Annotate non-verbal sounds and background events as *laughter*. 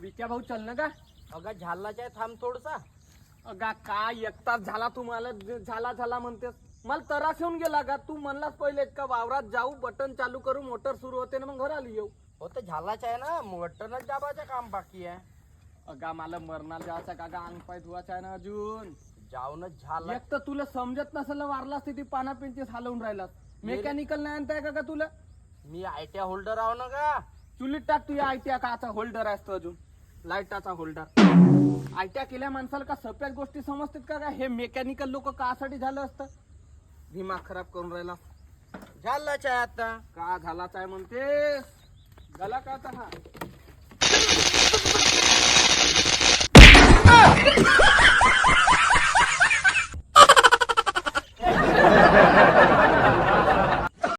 विक्या भाऊ चल ना का अगा झालाच आहे थांब थोडसा. अगा काय एक तास झाला तुम्हाला झाला झाला म्हणतेस. मला तरास येऊन गेला का तू म्हणलास पहिले का वावरात जाऊ बटन चालू करू मोटर सुरू होते ना मग घराला येऊ. हो तर झालाच आहे ना. मटनच दाबाचं काम बाकी आहे. अगा मला मरणार जायचा का गा अंग पाय धुवायचा आहे ना अजून. जाऊनच झाला. एक तर तुला समजत नसेल वारलास ती पाना पिंचीस हलवून राहिलास. मेकॅनिकल नाही आणताय का का तुला? मी आयट्या होल्डर आहो ना का चुलीत टाक तू आयट्या काचा होल्डर असतो अजून? लाईटाचा होल्डर. आयट्या केल्या माणसाला का सगळ्याच गोष्टी समजतात का काय हे मेकॅनिकल लोक कासाठी झालं असतं. दिमाग खराब करून राहिला झालाच आहे आता. का झालाच आहे म्हणते? झाला का आता हा? *laughs*